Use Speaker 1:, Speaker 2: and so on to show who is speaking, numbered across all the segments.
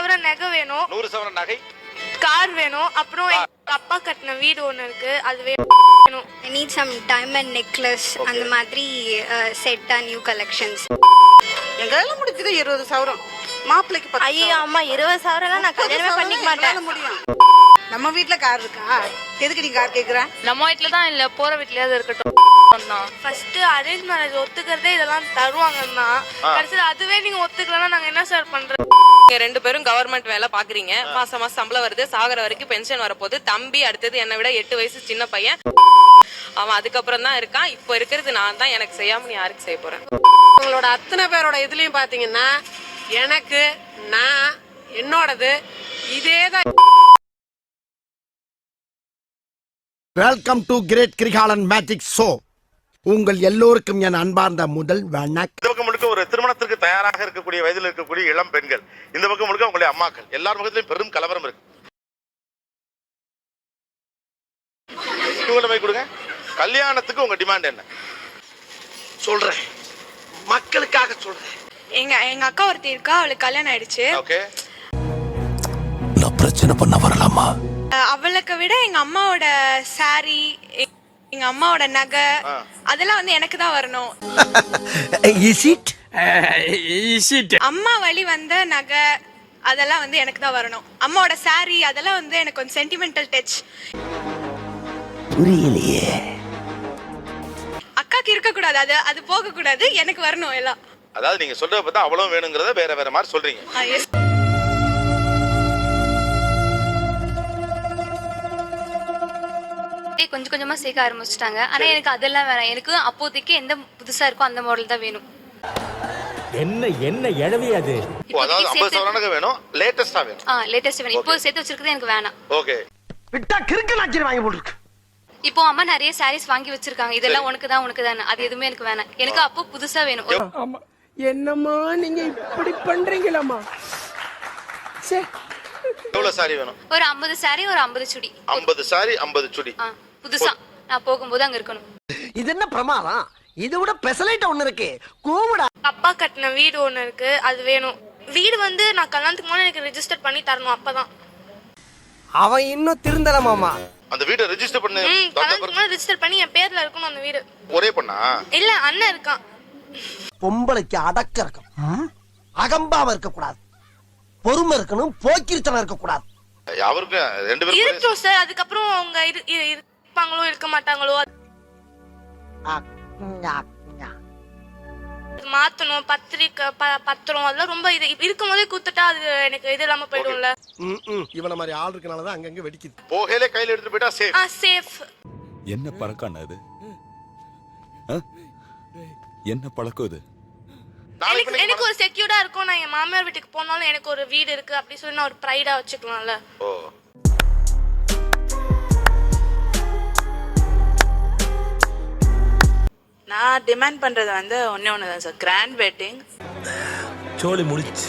Speaker 1: சவரன் நகை வேணும்.
Speaker 2: நூறு சவரன் நகை.
Speaker 1: கார் வேணும். அப்புறம் எங்க அப்பா கட்டின வீடு ஒண்ணு இருக்கு. அது வேணும்.
Speaker 3: I need some diamond necklace அந்த மாதிரி செட்டா நியூ கலெக்ஷன்ஸ்
Speaker 4: என் கல்யாணம் முடிச்சது இருபது சவரம். மாப்பிள்ளைக்கு பத்து
Speaker 1: ஐயோ
Speaker 4: சவரம்.
Speaker 1: அம்மா இருபது சவரம்லாம் நான் கல்யாணமே
Speaker 4: சவரம்
Speaker 1: பண்ணிக்க
Speaker 4: எங்களால
Speaker 1: மாட்டேன்.
Speaker 4: முடியும். நம்ம வீட்ல கார் இருக்கா? எதுக்கு நீ கார் கேக்குற?
Speaker 5: நம்ம வீட்டில் தான் இல்லை போகிற வீட்லயாவது இருக்கட்டும்.
Speaker 1: ஃபர்ஸ்ட் அரேஞ்ச் மேரேஜ் ஒத்துக்கிறதே இதெல்லாம் தருவாங்கன்னா கடைசியில் அதுவே நீங்க ஒத்துக்கலன்னா நாங்க என்ன சார் பண்றது?
Speaker 6: நீங்க ரெண்டு பேரும் கவர்மெண்ட் வேலை பாக்குறீங்க. மாசம் மாசம் சம்பளம் வருது சாகர வரைக்கும் பென்ஷன் வரப்போகுது. தம்பி அடுத்தது என்னை விட எட்டு வயசு சின்ன பையன். அவன் அதுக்கப்புறம் தான் இருக்கான். இப்போ இருக்கிறது நான் தான். எனக்கு செய்யாம நீ யாருக்கு செய்ய போறேன்
Speaker 7: உங்களோட அத்தனை பேரோட இதுலயும் பாத்தீங்கன்னா எனக்கு நான் என்னோடது இதே தான்
Speaker 8: welcome to great Kirikalan magic show உங்கள் எல்லோருக்கும் என் அன்பார்ந்த முதல் வணக்கம்
Speaker 2: இந்த பக்கம் முழுக்க ஒரு திருமணத்திற்கு தயாராக இருக்கக்கூடிய வயதில் இருக்கக்கூடிய இளம் பெண்கள். இந்த பக்கம் முழுக்க உங்களுடைய அம்மாக்கள். எல்லார் பக்கத்திலும் பெரும் கலவரம் இருக்கு. போய் கொடுங்க. கல்யாணத்துக்கு உங்க டிமாண்ட் என்ன?
Speaker 8: சொல்றேன். மக்களுக்காக சொல்றேன்.
Speaker 1: எங்க எங்க அக்கா ஒருத்தி இருக்கா அவளுக்கு கல்யாணம் ஆயிடுச்சு.
Speaker 2: ஓகே.
Speaker 8: நான் பிரச்சனை பண்ண வரலாமா?
Speaker 1: அவளுக்கு விட எங்க அம்மாவோட saree எ- எங்க அம்மாவோட நகை அதெல்லாம் வந்து எனக்கு தான் வரணும்.
Speaker 8: இஸ் இட்
Speaker 1: அம்மா வழி வந்த நகை அதெல்லாம் வந்து எனக்கு தான் வரணும். அம்மாவோட saree அதெல்லாம் வந்து எனக்கு கொஞ்சம் சென்டிமெண்டல் டச்
Speaker 8: புரியலையே.
Speaker 1: அக்காக்கு இருக்க கூடாது அது அது போக கூடாது எனக்கு வரணும் எல்லாம்.
Speaker 2: அதாவது நீங்க சொல்றத பார்த்தா அவ்வளவு வேணுங்கிறத வேற வேற மாதிரி சொல்றீங்க.
Speaker 5: கொஞ்சம் கொஞ்சமா சேர்க்க ஆரம்பிச்சிட்டாங்க. ஆனா எனக்கு அதெல்லாம் வேணாம். எனக்கு அப்போதைக்கு எந்த புதுசா இருக்கோ அந்த மாடல் தான் வேணும்.
Speaker 9: என்ன என்ன எழவி அது?
Speaker 2: அதாவது ஐம்பது சவரனுக்கு வேணும். லேட்டஸ்டா வேணும்.
Speaker 5: ஆ லேட்டஸ்ட் வேணும். இப்போ சேர்த்து வச்சிருக்கிறது எனக்கு வேணாம்.
Speaker 2: ஓகே
Speaker 8: விட்டா கிறுக்கு நாச்சிரி வாங்கி போட்டுருக்கு.
Speaker 5: இப்போ அம்மா நிறைய சாரீஸ் வாங்கி வச்சிருக்காங்க. இதெல்லாம் உனக்கு தான் உனக்கு தான் அது எதுவுமே எனக்கு வேணாம். எனக்கு அப்போ புதுசா வேணும். ஒரு-
Speaker 9: என்னம்மா நீங்க இப்படி பண்றீங்களாம்மா?
Speaker 2: எவ்வளவு சாரி வேணும்?
Speaker 5: ஒரு ஐம்பது saree ஒரு ஐம்பது சுடி.
Speaker 2: ஐம்பது சாரி ஐம்பது சுடி.
Speaker 5: ஆ. புதுசா. நான் போகும்போது அங்க இருக்கணும்.
Speaker 8: இது என்ன பிரமாதம்? இதை விட பெசலைட் ஒண்ணு இருக்கு. கூவிடா.
Speaker 1: அப்பா கட்டின வீடு ஒண்ணு இருக்கு. அது வேணும். வீடு வந்து நான் கல்யாணத்துக்கு முன்னாடி எனக்கு ரெஜிஸ்டர் பண்ணி தரணும் அப்பதான்.
Speaker 9: அவன் இன்னும் திருந்தல மாமா.
Speaker 2: அந்த வீட்டை ரெஜிஸ்டர் பண்ணி.
Speaker 1: ம் கல்யாணத்துக்கு முன்னாடி ரெஜிஸ்டர் பண்ணி என் பேர்ல இருக்கணும் அந்த வீடு.
Speaker 2: ஒரே பொண்ணா?
Speaker 1: இல்ல அண்ணன் இருக்கான்.
Speaker 8: பொம்பளைக்கு அடக்க இருக்கும் அகம்பாவ இருக்க கூடாது பொறுமை இருக்கணும். போக்கிரித்தனம் இருக்க கூடாது
Speaker 2: அவருக்கு ரெண்டு பேரும்
Speaker 1: இருக்கட்டும் சார் அதுக்கப்புறம் அவங்க இரு- இரு- இருப்பாங்களோ இருக்க மாட்டாங்களோ மாத்தணும் பத்திரிக்கை பத்திரம் அதெல்லாம் ரொம்ப இது இருக்கும் போதே கூத்துட்டா அது எனக்கு இது இல்லாம போயிடும்ல.
Speaker 8: இவன மாதிரி ஆள் இருக்கனாலதான் அங்கங்க வெடிக்குது.
Speaker 2: போகையிலே கையில எடுத்துட்டு போயிட்டா சேஃப்
Speaker 1: ஆ சேஃப்
Speaker 10: என்ன பழக்கம் அது ஆ? என்ன பழக்கம் இது?
Speaker 1: எனக்கு ஒரு செக்யூர்டா இருக்கும். நான் என் மாமியார் வீட்டுக்கு போனாலும் எனக்கு ஒரு வீடு இருக்கு. அப்படி சொல்லி நான் ஒரு ப்ரைடா வச்சுக்கலாம்ல.
Speaker 4: நான் டிமாண்ட் பண்றது வந்து ஒண்ணே ஒன்று தான் சார் கிராண்ட் வெட்டிங்
Speaker 9: சோழி முடிச்சு.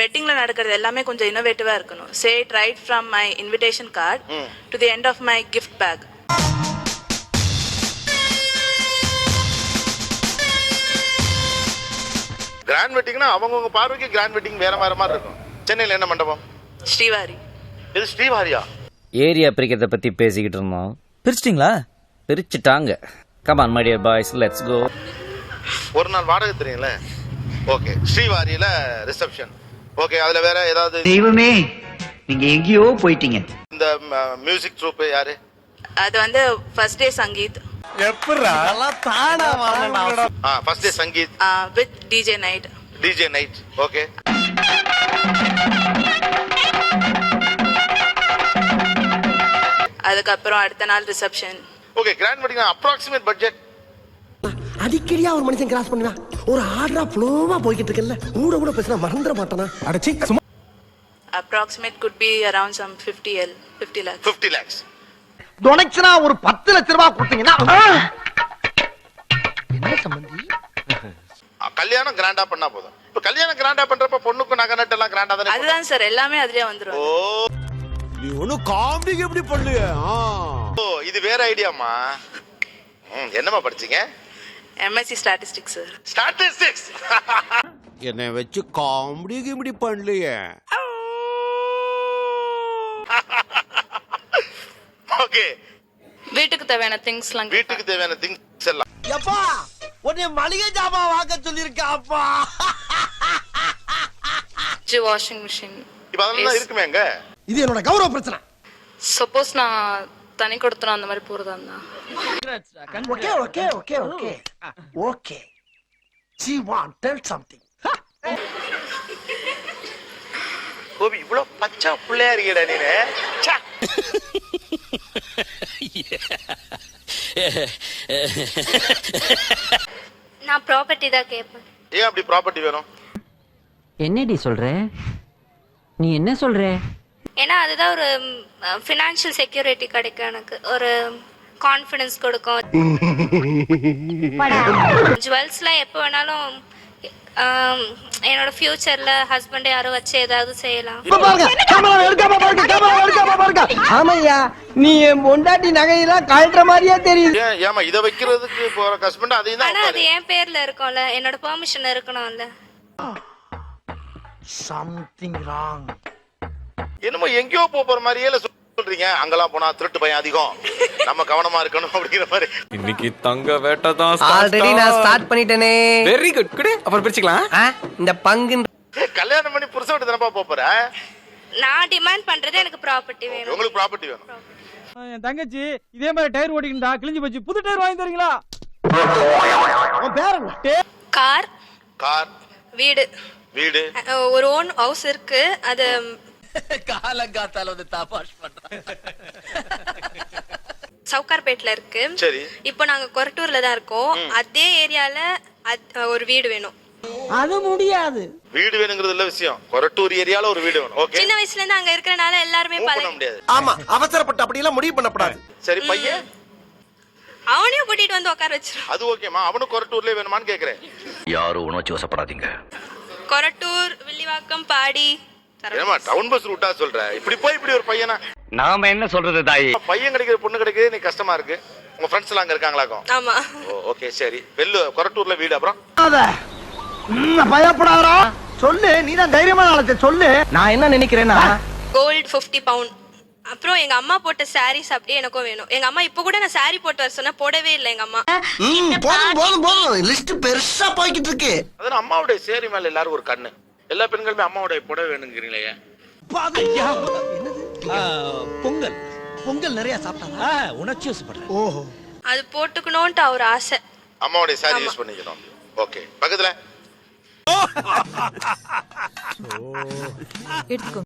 Speaker 4: வெட்டிங்ல நடக்கிறது எல்லாமே கொஞ்சம் இன்னோவேட்டிவா இருக்கணும். Say right from my invitation card to the end of my gift pack
Speaker 2: grand வெட்டிங்னா அவங்கவுங்க பார்வைக்கு கிராண்ட் வெட்டிங் வேற வேற மாதிரி இருக்கும். சென்னையில என்ன மண்டபம்?
Speaker 4: ஸ்ரீவாரி.
Speaker 2: இது ஸ்ரீவாரியா?
Speaker 11: ஏரியா பிரிக்கிறத பத்தி பேசிக்கிட்டு இருந்தோம். பிரிச்சிட்டிங்களா? பிரிச்சுட்டாங்க. Come on my dear boys let's go
Speaker 2: ஒரு நாள் வாடகை தெரியும்ல? ஓகே ஸ்ரீவாரியில ரிசப்ஷன் ஓகே அதுல வேற ஏதாவது
Speaker 9: தெய்வமே நீங்க எங்கேயோ போயிட்டீங்க.
Speaker 2: இந்த மியூசிக் ட்ரூப் யாரு?
Speaker 4: அது வந்து first day sangeet.
Speaker 2: Ah first day sangeet.
Speaker 4: With DJ night
Speaker 2: DJ night okay
Speaker 4: அதுக்கப்புறம் அடுத்த நாள் reception
Speaker 2: okay grand wedding approximate budget
Speaker 8: அடிக்கடியா ஒரு மனுஷன் கிராஸ் பண்ணுவான். ஒரு ஆர்டரா ஃப்ளோவா போய்கிட்டு இருக்கல கூட கூட பேசினா மறந்துட மாட்டானா?
Speaker 9: அடச்சி சும்மா.
Speaker 4: Approximate good be around some fifty L fifty lakhs
Speaker 2: fifty lakhs
Speaker 8: டொனேஷனா ஒரு பத்து லட்ச ரூபாய் கொடுத்தீங்கன்னா என்ன சம்பந்தி?
Speaker 2: கல்யாணம் கிராண்டா பண்ணா போதும். இப்ப கல்யாணம் கிராண்டா பண்றப்ப பொண்ணுக்கு நகை நட்டு எல்லாம் கிராண்டா தானே?
Speaker 4: அதுதான் சார் எல்லாமே அதுலயே வந்துரும்.
Speaker 2: ஓ.
Speaker 9: நீ ஒன்னும் காமெடி எப்படி பண்ணுங்க
Speaker 2: ஓ, இது வேற ஐடியாமா ம், என்னம்மா படிச்சீங்க?
Speaker 4: எம்எஸ்சி ஸ்டாட்டிஸ்டிக்ஸ் சார்
Speaker 2: ஸ்டாட்டிஸ்டிக்ஸ்
Speaker 9: என்னை வச்சு காமெடி கிமெடி பண்ணலையே.
Speaker 2: ஓகே
Speaker 4: வீட்டுக்கு தேவையான திங்ஸ்லாம்
Speaker 2: வீட்டுக்கு தேவையான திங்ஸ் எல்லாம்.
Speaker 9: எப்பா உன்னை மளிகை ஜாமான் வாங்க சொல்லிருக்கா அப்பா.
Speaker 4: வாஷிங் மிஷின்
Speaker 2: இப்ப அதெல்லாம் இருக்குமே அங்க?
Speaker 8: இது என்னோட கௌரவ பிரச்சனை.
Speaker 4: சப்போஸ் நான் தனி கொடுத்துரும் அந்த மாதிரி போறதா இருந்தா?
Speaker 8: Okay okay okay okay okay she want tell something
Speaker 2: Gopi இவ்வளவு பச்சை பிள்ளையா இருக்கீடா நீனு.
Speaker 3: நான் ப்ராப்பர்ட்டி தான் கேட்பேன்
Speaker 2: ஏன் அப்படி ப்ராப்பர்ட்டி வேணும்?
Speaker 12: என்னடி சொல்ற? நீ என்ன சொல்ற?
Speaker 3: ஏன்னா அதுதான் ஒரு ஃபினான்ஷியல் செக்யூரிட்டி கிடைக்கும் எனக்கு. ஒரு கான்ஃபிடன்ஸ் கொடுக்கும். ஜுவல்ஸ்லாம் எப்போ வேணாலும் என்னோட ஃபியூச்சர்ல ஹஸ்பண்ட் யாரோ வச்சு ஏதாவது செய்யலாம்.
Speaker 12: ஆமையா நீ என் பொண்டாட்டி நகையெல்லாம் கழட்டுற மாதிரியே தெரியுது.
Speaker 2: ஏமா இதை வைக்கிறதுக்கு போற ஹஸ்பண்ட் அதையும் தான்
Speaker 3: ஆனா அது என் பேர்ல இருக்கும்ல என்னோட பெர்மிஷன் இருக்கணும்ல.
Speaker 8: சம்திங் ராங்
Speaker 2: என்னமோ எங்கேயோ போக போற மாதிரியே இல்ல சொல்றீங்க. அங்கெல்லாம் போனா திருட்டு பயம் அதிகம். நம்ம கவனமா இருக்கணும் அப்படிங்கிற மாதிரி.
Speaker 9: இன்னைக்கு தங்க வேட்டை தான்
Speaker 12: ஆல்ரெடி நான் ஸ்டார்ட் பண்ணிட்டேனே.
Speaker 9: வெரி குட் குடு அப்புறம் பிரிச்சுக்கலாம்.
Speaker 12: இந்த பங்கு
Speaker 2: கல்யாணம் பண்ணி புருஷன் விட்டு தானப்பா போப் போற?
Speaker 3: நான் டிமாண்ட் பண்றது எனக்கு ப்ராப்பர்ட்டி வேணும்.
Speaker 2: உங்களுக்கு ப்ராப்பர்ட்டி வேணும்.
Speaker 12: என் தங்கச்சி இதே மாதிரி டயர் ஓடிக்கிட்டா கிழிஞ்சு போச்சு. புது டயர் வாங்கி தரீங்களா?
Speaker 8: உன் பேர் என்ன?
Speaker 3: கார்
Speaker 2: கார்
Speaker 3: வீடு.
Speaker 2: வீடு.
Speaker 3: ஒரு ஓன் ஹவுஸ் இருக்கு. அது
Speaker 9: காலங்காத்தால வந்து தாபாஷ் பண்றான்
Speaker 3: சவுகார்பேட்ல இருக்கு.
Speaker 2: சரி.
Speaker 3: இப்போ நாங்க கொரட்டூர்ல தான் இருக்கோம். அதே ஏரியால ஒரு வீடு வேணும்.
Speaker 12: அது முடியாது.
Speaker 2: வீடு வேணுங்கிறது இல்ல விஷயம். கொரட்டூர் ஏரியால ஒரு வீடு வேணும். ஓகே.
Speaker 3: சின்ன வயசுல இருந்து அங்க இருக்கறனால எல்லாருமே
Speaker 2: பண்ண
Speaker 3: பழகி
Speaker 2: முடியாது.
Speaker 8: ஆமா அவசரப்பட்டு அப்படி எல்லாம் முடிவு பண்ணக்கூடாது
Speaker 2: சரி பையன்?
Speaker 3: அவனையும் கூட்டிட்டு வந்து உட்கார வச்சிரும்.
Speaker 2: அது ஓகேமா அவனும் கொரட்டூர்லயே வேணுமான்னு கேக்குறேன்.
Speaker 9: யாரும் உணர்ச்சி வசப்படாதீங்க.
Speaker 3: கொரட்டூர் வில்லிவாக்கம் பாடி.
Speaker 2: ஏமா டவுன் பஸ் ரூட்டா சொல்ற? இப்படி போய் இப்படி ஒரு பையனா?
Speaker 9: நாம என்ன சொல்றது தாயி?
Speaker 2: பையன் கிடைக்கிற பொண்ணு கிடைக்கிறது நீ கஷ்டமா இருக்கு. உங்க ஃப்ரெண்ட்ஸ் எல்லாம் அங்க இருக்காங்களாக்கும்
Speaker 3: ஆமா.
Speaker 2: ஓ ஓகே சரி. வெள்ளு கொரட்டூர்ல வீடு அப்புறம்?
Speaker 8: பயப்படாதா சொல்லு நீ தான் தைரியமான ஆளத்தை சொல்லு.
Speaker 12: நான் என்ன நினைக்கிறேன்னா
Speaker 3: கோல்ட் 50 பவுண்ட் அப்புறம் எங்க அம்மா போட்ட சாரீஸ் அப்படியே எனக்கும் வேணும். எங்க அம்மா இப்ப கூட நான் சாரி போட்டு வர சொன்னா போடவே இல்லை எங்க அம்மா.
Speaker 8: போதும் போதும் போதும். லிஸ்ட் பெருசா போய்கிட்டு இருக்கு.
Speaker 2: அதான் அம்மாவுடைய சேரி மேல எல்லாரும் ஒரு கண்ணு. எல்லா பெண்களுமே அம்மாவுடைய புடவை வேணுங்கிறீங்களே?
Speaker 9: பொங்கல்.
Speaker 8: பொங்கல் நிறைய சாப்பிட்டாங்க
Speaker 9: உணர்ச்சி வசப்படுறேன்
Speaker 8: ஓஹோ.
Speaker 3: அது போட்டுக்கணும்ட்டு அவர் ஆசை.
Speaker 2: அம்மாவுடைய சாரி யூஸ் பண்ணிக்கணும். ஓகே பக்கத்துல.